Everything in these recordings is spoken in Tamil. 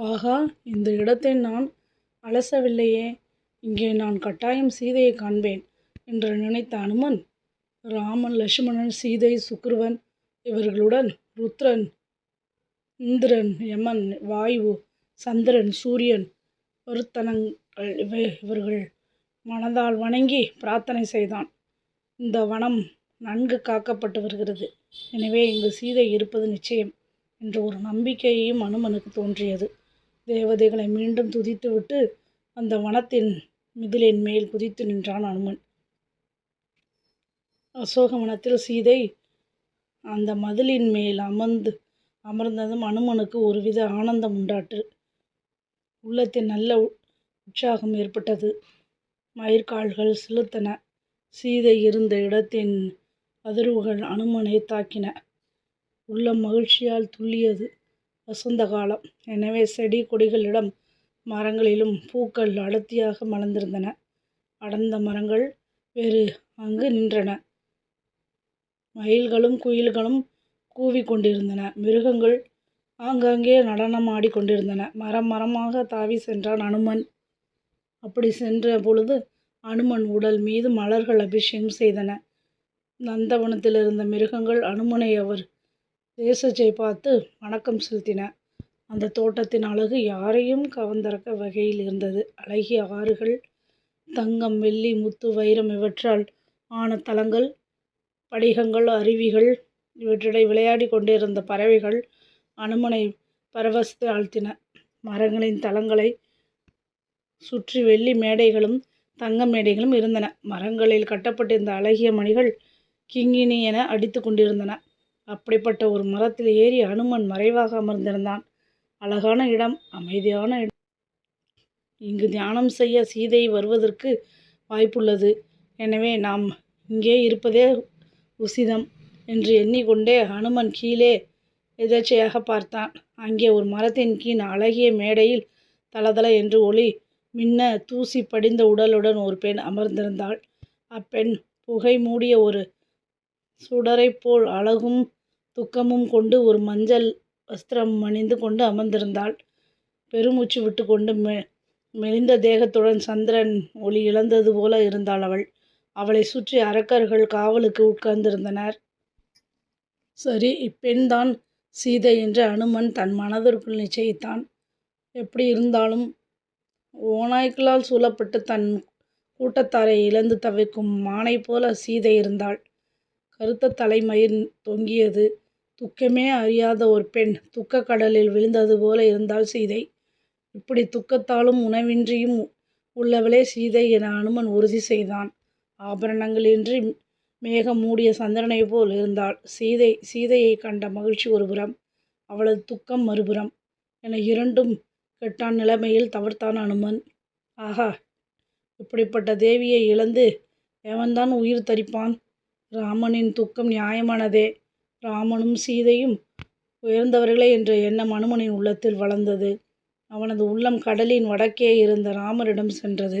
ஆகா இந்த இடத்தை நான் அலசவில்லையே. இங்கே நான் கட்டாயம் சீதையைக் காண்பேன் என்று நினைத்த அனுமன் ராமன் லக்ஷ்மணன் சீதை சுக்ருவன் இவர்களுடன் ருத்ரன் இந்திரன் யமன் வாயு சந்திரன் சூரியன் வருத்தனங்கள் இவை. இவர்கள் மனதால் வணங்கி பிரார்த்தனை செய்தான். இந்த வனம் நன்கு காக்கப்பட்டு வருகிறது. எனவே இங்கு சீதை இருப்பது நிச்சயம் என்ற ஒரு நம்பிக்கையும் அனுமனுக்கு தோன்றியது. தேவதைகளை மீண்டும் துதித்துவிட்டு அந்த வனத்தின் மிதிலின் மேல் குதித்து நின்றான் அனுமன். அசோகவனத்தில் சீதை அந்த மதிலின் மேல் அமர்ந்து அமர்ந்ததும் அனுமனுக்கு ஒருவித ஆனந்தம் உண்டாற்று. உள்ளத்தில் நல்ல உற்சாகம் ஏற்பட்டது. மயிர்கால்கள் செலுத்தன. சீதை இருந்த இடத்தின் அதிர்வுகள் அனுமனை தாக்கின. உள்ளம் மகிழ்ச்சியால் துள்ளியது. வசந்த காலம். எனவே செடி கொடிகளிடம் மரங்களிலும் பூக்கள் அடர்த்தியாக மலர்ந்திருந்தன. அடர்ந்த மரங்கள் வேறு அங்கு நின்றன. மயில்களும் குயில்களும் கூவிக்கொண்டிருந்தன. மிருகங்கள் ஆங்காங்கே நடனமாடி கொண்டிருந்தன. மரம் மரமாக தாவி சென்றான் அனுமன். அப்படி சென்ற பொழுது அனுமன் உடல் மீது மலர்கள் அபிஷேகம் செய்தன. நந்தவனத்தில் இருந்த மிருகங்கள் அனுமனை அவர் தேசச்சை பார்த்து வணக்கம் செலுத்தின. அந்த தோட்டத்தின் அழகு யாரையும் கவர்ந்தறக்க வகையில் இருந்தது. அழகிய ஆறுகள் தங்கம் வெள்ளி முத்து வைரம் இவற்றால் ஆன தலங்கள் படிகங்கள் அருவிகள் இவற்றிடை விளையாடி கொண்டிருந்த பறவைகள் அனுமனை பரவசத்தை ஆழ்த்தின. மரங்களின் தளங்களை சுற்றி வெள்ளி மேடைகளும் தங்க மேடைகளும் இருந்தன. மரங்களில் கட்டப்பட்டிருந்த அழகிய மணிகள் கிங்கினி என அடித்து கொண்டிருந்தன. அப்படிப்பட்ட ஒரு மரத்தில் ஏறி அனுமன் மறைவாக அமர்ந்திருந்தான். அழகான இடம் அமைதியான இடம். இங்கு தியானம் செய்ய சீதை வருவதற்கு வாய்ப்புள்ளது. எனவே நாம் இங்கே இருப்பதே உசிதம் என்று எண்ணிக்கொண்டே ஹனுமன் கீழே எதேச்சையாக பார்த்தான். அங்கே ஒரு மரத்தின் கீழ் அழகிய மேடையில் தளதள என்று ஒளி மின்ன தூசி படிந்த உடலுடன் ஒரு பெண் அமர்ந்திருந்தாள். அப்பெண் புகை மூடிய ஒரு சுடரைப் போல் அழகும் துக்கமும் கொண்டு ஒரு மஞ்சள் வஸ்திரம் அணிந்து கொண்டு அமர்ந்திருந்தாள். பெருமூச்சு விட்டுக்கொண்டு மெ மெலிந்த தேகத்துடன் சந்திரன் ஒளி இழந்தது போல இருந்தாள் அவள். அவளை சுற்றி அரக்கர்கள் காவலுக்கு உட்கார்ந்திருந்தனர். சரி இப்பெண்தான் சீதை என்று அனுமன் தன் மனதிற்குள் நிச்சயித்தான். எப்படி இருந்தாலும் ஓநாய்களால் சூழப்பட்டு தன் கூட்டத்தாரை இழந்து தவிக்கும் மானை போல சீதை இருந்தாள். கருத்த தலைமயிர் தொங்கியது. துக்கமே அறியாத ஒரு பெண் துக்க கடலில் விழுந்தது போல இருந்தாள் சீதை. இப்படி துக்கத்தாலும் உணவின்றியும் உள்ளவளே சீதை என அனுமன் உறுதி செய்தான். ஆபரணங்களின்றி மேகம் மூடிய சந்திரனை போல் இருந்தாள். சீதை சீதையை கண்ட மகிழ்ச்சி ஒருபுறம் அவளது துக்கம் மறுபுறம் என இரண்டும் கெட்டான் நிலைமையில் தவிர்த்தான் அனுமன். ஆஹா இப்படிப்பட்ட தேவியை இழந்து எவன்தான் உயிர் தரிப்பான்? ராமனின் துக்கம் நியாயமானதே. ராமனும் சீதையும் உயர்ந்தவர்களே என்ற எண்ணம் அனுமனின் உள்ளத்தில் வளர்ந்தது. அவனது உள்ளம் கடலின் வடக்கே இருந்த ராமரிடம் சென்றது.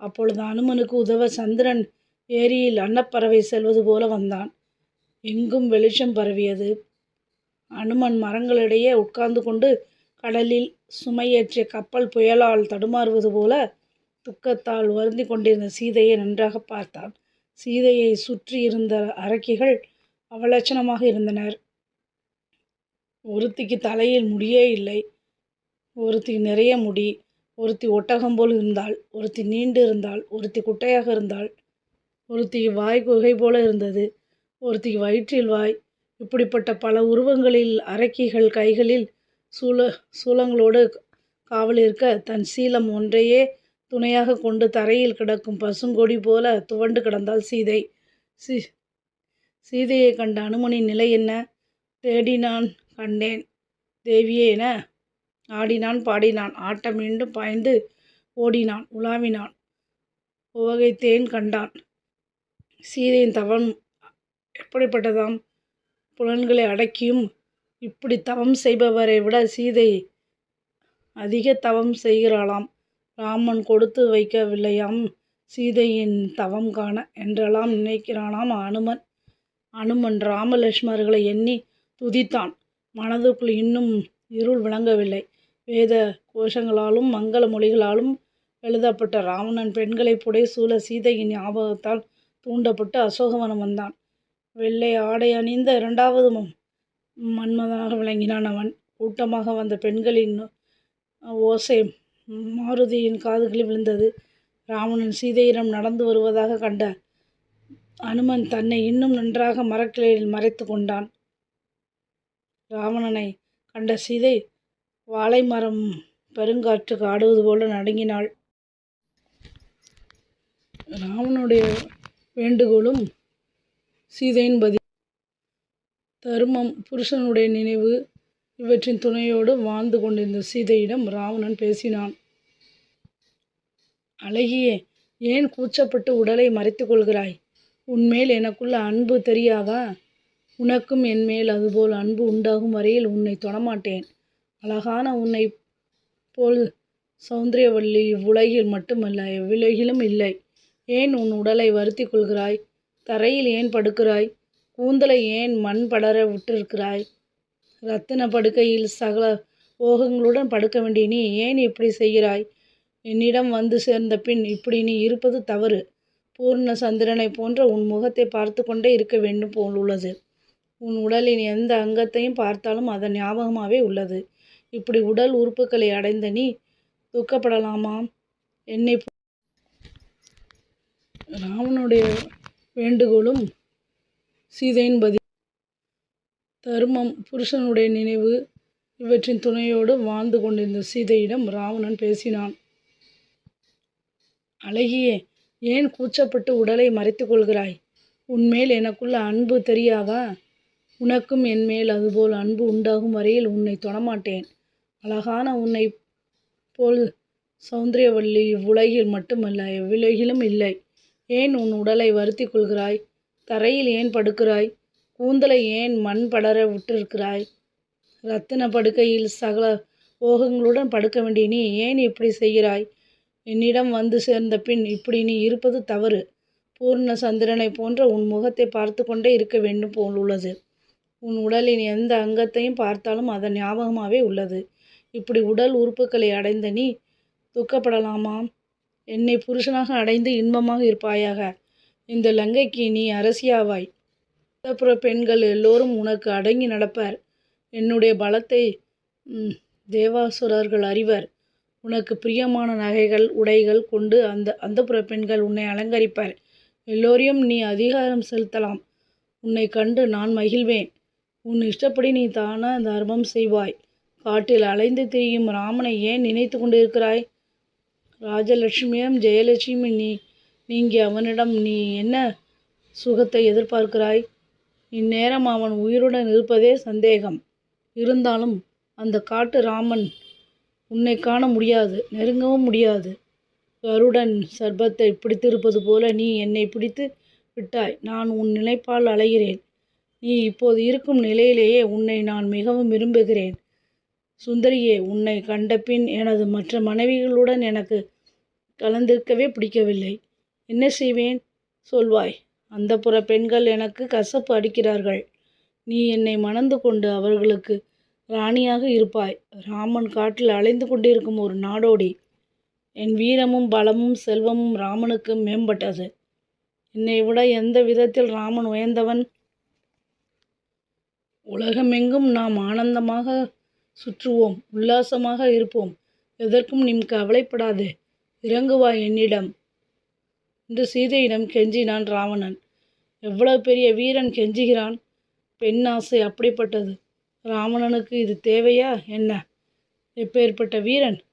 அப்பொழுது அனுமனுக்கு உதவ சந்திரன் ஏரியில் அன்னப்பறவை செல்வது போல வந்தான். எங்கும் வெளிச்சம் பரவியது. அனுமன் மரங்களிடையே உட்கார்ந்து கொண்டு கடலில் சுமையேற்றிய கப்பல் புயலால் தடுமாறுவது போல துக்கத்தால் வருந்தி கொண்டிருந்த சீதையை நன்றாக பார்த்தான். சீதையை சுற்றி இருந்த அரக்கிகள் அவலட்சணமாக இருந்தனர். ஒருத்திக்கு தலையில் முடியே இல்லை. ஒருத்திக்கு நிறைய முடி. ஒருத்தி ஒட்டகம் போல் இருந்தாள். ஒருத்தி நீண்டு இருந்தாள். ஒருத்தி குட்டையாக இருந்தாள். ஒருத்திக்கு வாய் குகை போல இருந்தது. ஒருத்திக்கு வயிற்றில் வாய். இப்படிப்பட்ட பல உருவங்களில் அரக்கிகள் கைகளில் சூல சூலங்களோடு காவல் இருக்க தன் சீலம் ஒன்றையே துணையாக கொண்டு தரையில் கிடக்கும் பசுங்கொடி போல துவண்டு கிடந்தாள் சீதை. சீ சீதையை கண்ட அனுமனின் நிலை என்ன? தேடினான் கண்டேன். தேவியே என ஆடினான் பாடினான். ஆட்டம் மீண்டும் பாய்ந்து ஓடினான் உலாவினான். உவகைத்தேன் கண்டான். சீதையின் தவம் எப்படிப்பட்டதாம்? புலன்களை அடக்கியும் இப்படி தவம் செய்பவரை விட சீதை அதிக தவம் செய்கிறாளாம். ராமன் கொடுத்து வைக்கவில்லையாம். சீதையின் தவம் காண என்றெல்லாம் நினைக்கிறானாம் அனுமன். அனுமன் ராமலட்சுமர்களை எண்ணி துதித்தான் மனதுக்குள் இன்னும் இருள் விளங்கவில்லை வேத கோஷங்களாலும் மங்கள மொழிகளாலும் எழுதப்பட்ட ராவணன் பெண்களை புடை சூழ சீதையின் ஞாபகத்தால் தூண்டப்பட்டு அசோகவனம் வந்தான். வெள்ளை ஆடை அணிந்த இரண்டாவது மன்மதனாக விளங்கினான் அவன். கூட்டமாக வந்த பெண்களின் ஓசை மாருதியின் காதுகளில் விழுந்தது. ராவணன் சீதையிடம் நடந்து வருவதாக கண்ட அனுமன் தன்னை இன்னும் நன்றாக மரக்கிளையில் மறைத்து கொண்டான். ராவணனை கண்ட சீதை வாழைமரம் பெருங்காற்றுக்கு ஆடுவது போல நடுங்கினாள். ராவனுடைய வேண்டுகோளும் சீதையின் பதில் தருமம் புருஷனுடைய நினைவு இவற்றின் துணையோடு வாழ்ந்து கொண்டிருந்த சீதையிடம் ராவணன் பேசினான். அழகியே ஏன் கூச்சப்பட்டு உடலை மறைத்துக் கொள்கிறாய்? உன்மேல் எனக்குள்ள அன்பு தெரியாதா? உனக்கும் என்மேல் அதுபோல் அன்பு உண்டாகும் வரையில் உன்னை தொடமாட்டேன். அழகான உன்னை போல் சௌந்தரியவள்ளி இவ்வுலகில் மட்டுமல்ல எவ்வுலகிலும் இல்லை. ஏன் உன் உடலை வருத்தி கொள்கிறாய்? தரையில் ஏன் படுக்கிறாய்? கூந்தலை ஏன் மண் படர விட்டிருக்கிறாய்? ரத்தின படுக்கையில் சகல ஓகங்களுடன் படுக்க வேண்டிய நீ ஏன் இப்படி செய்கிறாய்? என்னிடம் வந்து சேர்ந்த பின் இப்படி நீ இருப்பது தவறு. பூர்ண சந்திரனைப் போன்ற உன் முகத்தை பார்த்து கொண்டே இருக்க வேண்டும் போல் உள்ளது உன் உடலின் எந்த அங்கத்தையும் பார்த்தாலும் அதன் ஞாபகமாகவே உள்ளது. இப்படி உடல் உறுப்புகளை அடைந்த நீ துக்கப்படலாமா? என்னை ராமனுடைய வேண்டுகோளும் சீதையின் பதில் தருமம் புருஷனுடைய நினைவு இவற்றின் துணையோடு வாழ்ந்து கொண்டிருந்த சீதையிடம் ராவணன் பேசினான். அழகியே ஏன் கூச்சப்பட்டு உடலை மறைத்து கொள்கிறாய்? உன்மேல் எனக்குள்ள அன்பு தெரியாதா? உனக்கும் என்மேல் அதுபோல் அன்பு உண்டாகும் வரையில் உன்னை தொடமாட்டேன். அழகான உன்னை போல் சௌந்தரியவள்ளி இவ்வுலகில் மட்டுமல்ல எவ்வுலகிலும் இல்லை. ஏன் உன் உடலை வருத்தி கொள்கிறாய்? தரையில் ஏன் படுக்கிறாய்? கூந்தலை ஏன் மண் படர விட்டிருக்கிறாய்? இரத்தினப் படுக்கையில் சகல ஓகங்களுடன் படுக்க வேண்டிய நீ ஏன் இப்படி செய்கிறாய்? என்னிடம் வந்து சேர்ந்த பின் இப்படி நீ இருப்பது தவறு. பூர்ண சந்திரனைப் போன்ற உன் முகத்தை பார்த்து கொண்டே இருக்க வேண்டும் போல் உள்ளது உன் உடலின் எந்த அங்கத்தையும் பார்த்தாலும் அதன் ஞாபகமாகவே உள்ளது. இப்படி உடல் உறுப்புகளை அடைந்த நீ துக்கப்படலாமா? என்னை புருஷனாக அடைந்து இன்பமாக இருப்பாயாக. இந்த லங்கைக்கு நீ அரசியாவாய். புற பெண்கள் எல்லோரும் உனக்கு அடங்கி நடப்பர். என்னுடைய பலத்தை தேவாசுரர்கள் அறிவர். உனக்கு பிரியமான நகைகள் உடைகள் கொண்டு அந்த அந்தப்புற பெண்கள் உன்னை அலங்கரிப்பர். எல்லோரையும் நீ அதிகாரம் செலுத்தலாம். உன்னை கண்டு நான் மகிழ்வேன். உன் இஷ்டப்படி நீ தான தர்மம் செய்வாய். காட்டில் அலைந்து திரியும் ராமனை ஏன் நினைத்து கொண்டிருக்கிறாய்? ராஜலட்சுமியும் ஜெயலட்சுமி நீ நீங்கி அவனிடம் நீ என்ன சுகத்தை எதிர்பார்க்கிறாய்? இந்நேரம் அவன் உயிருடன் இருப்பதே சந்தேகம். இருந்தாலும் அந்த காட்டு ராமன் உன்னை காண முடியாது நெருங்கவும் முடியாது. கருடன் சர்பத்தை பிடித்திருப்பது போல நீ என்னை பிடித்து விட்டாய். நான் உன் நினைப்பால் அலைகிறேன். நீ இப்போது இருக்கும் நிலையிலேயே உன்னை நான் மிகவும் விரும்புகிறேன். சுந்தரியே உன்னை கண்டபின் எனது மற்ற மனைவிகளுடன் எனக்கு கலந்திருக்கவே பிடிக்கவில்லை. என்ன செய்வேன்? சொல்வாய். அந்த புற பெண்கள் எனக்கு கசப்பு அடிக்கிறார்கள். நீ என்னை மணந்து கொண்டு அவர்களுக்கு ராணியாக இருப்பாய். ராமன் காட்டில் அலைந்து கொண்டிருக்கும் ஒரு நாடோடி. என் வீரமும் பலமும் செல்வமும் ராமனுக்கு மேம்பட்டது. என்னை விட எந்த விதத்தில் ராமன் உயர்ந்தவன்? உலகமெங்கும் நாம் ஆனந்தமாக சுற்றுவோம் உல்லாசமாக இருப்போம். எதற்கும் நீ கவலைப்படாதே. இறங்குவாய் என்னிடம். என்று சீதையிடம் கெஞ்சினான் ராவணன். எவ்வளவு பெரிய வீரன் கெஞ்சுகிறான். பெண் ஆசை அப்படிப்பட்டது. ராவணனுக்கு இது தேவையா என்ன? எப்பேர்ப்பட்ட வீரன்?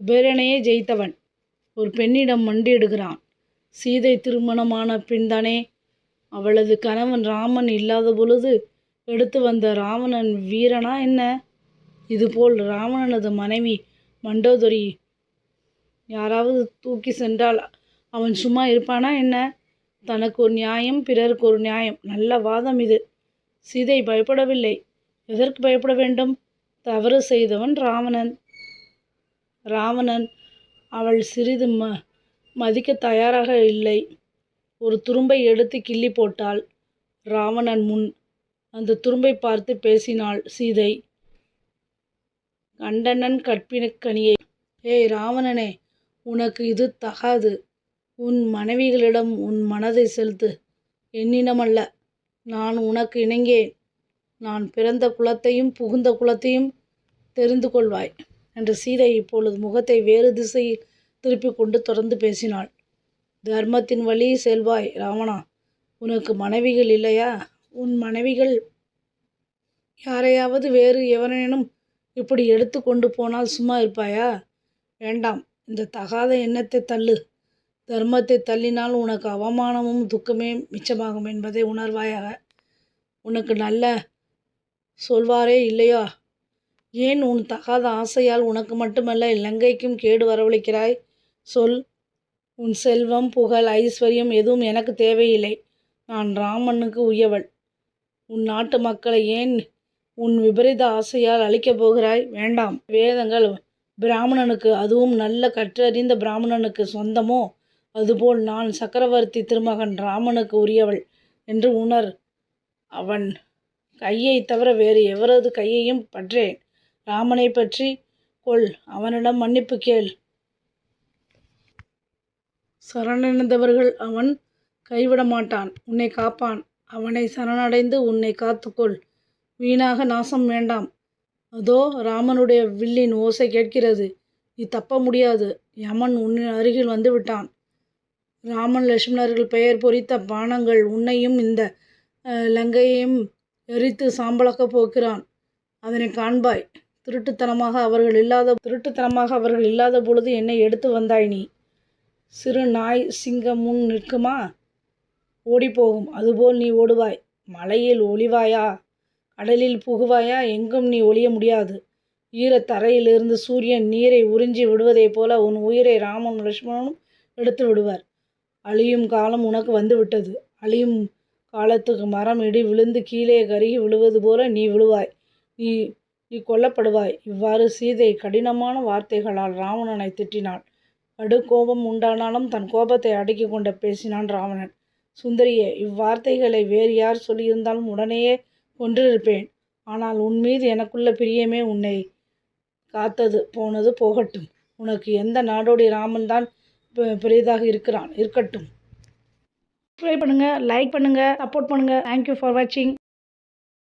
குபேரனையே ஜெயித்தவன். ஒரு பெண்ணிடம் மண்டியிடுகிறான். சீதை திருமணமான பின்தானே அவளது கணவன் ராமன் இல்லாத பொழுது எடுத்து வந்த ராவணன் வீரனா என்ன? இதுபோல் ராவணனது மனைவி மண்டோதரி யாராவது தூக்கி சென்றால் அவன் சும்மா இருப்பானா என்ன? தனக்கு ஒரு நியாயம் பிறருக்கு ஒரு நியாயம். நல்ல வாதம் இது. சீதை பயப்படவில்லை. எதற்கு பயப்பட வேண்டும்? தவறு செய்தவன் ராவணன். ராவணன் அவள் சிறிது ம மதிக்க தயாராக இல்லை. ஒரு துரும்பை எடுத்து கிள்ளி போட்டாள் ராவணன் முன். அந்த துரும்பைப் பார்த்து பேசினாள் சீதை. கண்டனன் கற்பிணக்கனியை ஏய் ராவணனே உனக்கு இது தகாது உன் மனைவிகளிடம் உன் மனதை செலுத்து என்னிடமல்ல நான் உனக்கு இணங்கேன் நான் பிறந்த குலத்தையும் புகுந்த குலத்தையும் தெரிந்து கொள்வாய் என்று சீதை இப்பொழுது முகத்தை வேறு திசையில் திருப்பி கொண்டு தொடர்ந்து பேசினாள். தர்மத்தின் வழி செல்வாய் ராவணா. உனக்கு மனைவிகள் இல்லையா? உன் மனைவிகள் யாரையாவது வேறு எவரேனும் இப்படி எடுத்து கொண்டு போனால் சும்மா இருப்பாயா? வேண்டாம். இந்த தகாத எண்ணத்தை தள்ளு. தர்மத்தை தள்ளினால் உனக்கு அவமானமும் துக்கமே மிச்சமாகும் என்பதை உணர்வாயாக. உனக்கு நல்ல சொல்வாரே இல்லையா? ஏன் உன் தகாத ஆசையால் உனக்கு மட்டுமல்ல இலங்கைக்கும் கேடு வரவழைக்கிறாய்? சொல். உன் செல்வம் புகழ் ஐஸ்வர்யம் எதுவும் எனக்கு தேவையில்லை. நான் ராமனுக்கு உயவள். உன் நாட்டு மக்களை ஏன் உன் விபரீத ஆசையால் அழிக்கப் போகிறாய்? வேண்டாம். வேதங்கள் பிராமணனுக்கு அதுவும் நல்ல கற்றறிந்த பிராமணனுக்கு சொந்தமோ? அதுபோல் நான் சக்கரவர்த்தி திருமகன் ராமனுக்கு உரியவள் என்று உணர். அவன் கையை தவிர வேறு எவரது கையையும் பற்றேன். ராமனை பற்றி கொள் அவனிடம் மன்னிப்பு கேள். சரணடைந்தவர்கள் அவன் கைவிட மாட்டான் உன்னை காப்பான். அவனை சரணடைந்து உன்னை காத்துக்கொள். வீணாக நாசம் வேண்டாம். அதோ ராமனுடைய வில்லின் ஓசை கேட்கிறது. நீ தப்ப முடியாது. யமன் உன்னின் அருகில் வந்துவிட்டான். ராமன் லட்சுமணர்கள் பெயர் பொறித்த பானங்கள் உன்னையும் இந்த லங்கையையும் எரித்து சாம்பலாக்க போக்கிறான். அதனை காண்பாய் திருட்டுத்தனமாக அவர்கள் இல்லாத திருட்டுத்தனமாக அவர்கள் இல்லாத பொழுது என்னை எடுத்து வந்தாய் நீ. சிறு நாய் சிங்கம் முன் நிற்குமா? ஓடிப்போகும் அதுபோல் நீ ஓடுவாய். மலையில் ஒளிவாயா? கடலில் புகுவாயா? எங்கும் நீ ஒளிய முடியாது. ஈரத் தரையிலிருந்து சூரியன் நீரை உறிஞ்சி விடுவதைப் போல உன் உயிரை ராமன் லட்சுமணனும் எடுத்து விடுவார். அழியும் காலம் உனக்கு வந்துவிட்டது. அழியும் காலத்துக்கு மரம் இடி விழுந்து கீழே கருகி விழுவது போல நீ விழுவாய். நீ நீ கொல்லப்படுவாய். இவ்வாறு சீதை கடினமான வார்த்தைகளால் ராவணனை திட்டினாள். கடு கோபம் உண்டானாலும் தன் கோபத்தை அடக்கி கொண்டு பேசினான் ராவணன். சுந்தரியே இவ்வார்த்தைகளை வேறு யார் சொல்லியிருந்தாலும் உடனேயே கொன்றிருப்பேன். ஆனால் உன் மீது எனக்குள்ள பிரியமே உன்னை காத்தது போனது போகட்டும். உனக்கு எந்த நாடோடி ராமன் தான் பெ- பெரிதாக இருக்கிறான். இருக்கட்டும். சப்ஸ்கிரைப் பண்ணுங்கள் லைக் பண்ணுங்கள் சப்போர்ட் பண்ணுங்கள் தேங்க்யூ ஃபார் வாட்சிங்